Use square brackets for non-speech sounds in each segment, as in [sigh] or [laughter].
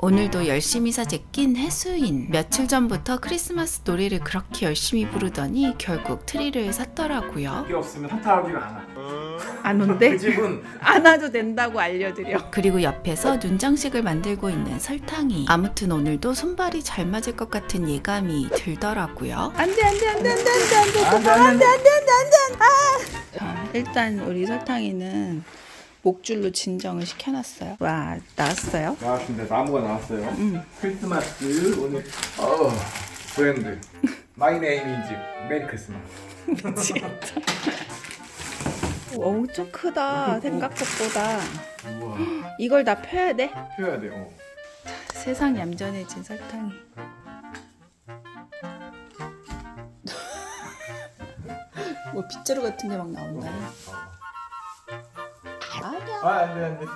오늘도 열심히 사재낀 해수인. 며칠 전부터 크리스마스 노래를 그렇게 열심히 부르더니 결국 트리를 샀더라고요. 이게 없으면 산타하기가 안 와. 안그 온대? 집은 안 와도 된다고 알려드려. 그리고 옆에서 눈장식을 만들고 있는 설탕이. 아무튼 오늘도 손발이 잘 맞을 것 같은 예감이 들더라고요. 안돼 안돼 안돼 안돼 안돼 안돼 안돼 안돼 자, 일단 우리 설탕이는 목줄로 진정을 시켜놨어요. 와 나왔어요? 나왔습니다. 나무가 나왔어요. 응. 크리스마스 오늘 어 브랜드 마이 네임이지 메리 크리스마스. [laughs] 엄청 크다 생각보다. 우와 이걸 다 펴야 돼? 펴야 돼. 어. 세상 얌전해진 설탕이. 뭐 빗자루 같은 게 막 나온다. 아니야. 아 안 돼 안 돼.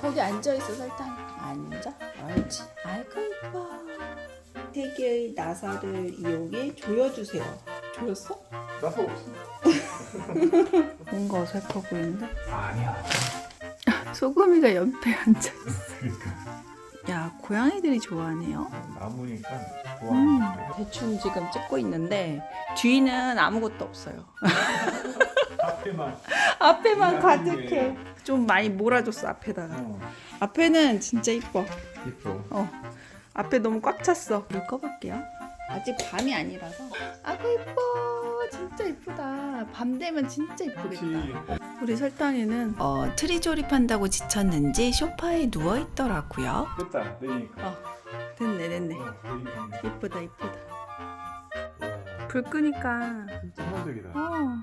거기 앉아 있어 설탕. 앉아. 옳지. 아이고 이뻐. 세 개의 나사를 이용해 조여주세요. 조였어? 나서 없어. [laughs] 뭔가 어색해 보이는데? 아니야. [laughs] 소금이가 옆에 앉아. 그러니까 야 고양이들이 좋아하네요. 나무니까 음, 좋아하는데 대충 지금 찍고 있는데 뒤는 아무것도 없어요. [laughs] 앞에만. 앞에만 음, 가득해. 좀 많이 몰아줬어 앞에다가. 어. 앞에는 진짜 이뻐. 이뻐. 어. 앞에 너무 꽉 찼어. 불 꺼볼게요. 아직 밤이 아니라서. 아구 이뻐. 진짜 이쁘다. 밤 되면 진짜. 이쁘겠다. 우리 설탕이는 어, 트리 조립한다고 지쳤는지 소파에 누워 있더라고요. 됐다 내리니까. 어, 됐네 됐네. 어. 이쁘다 이쁘다. 와, 불 끄니까 진짜 환적이다. 어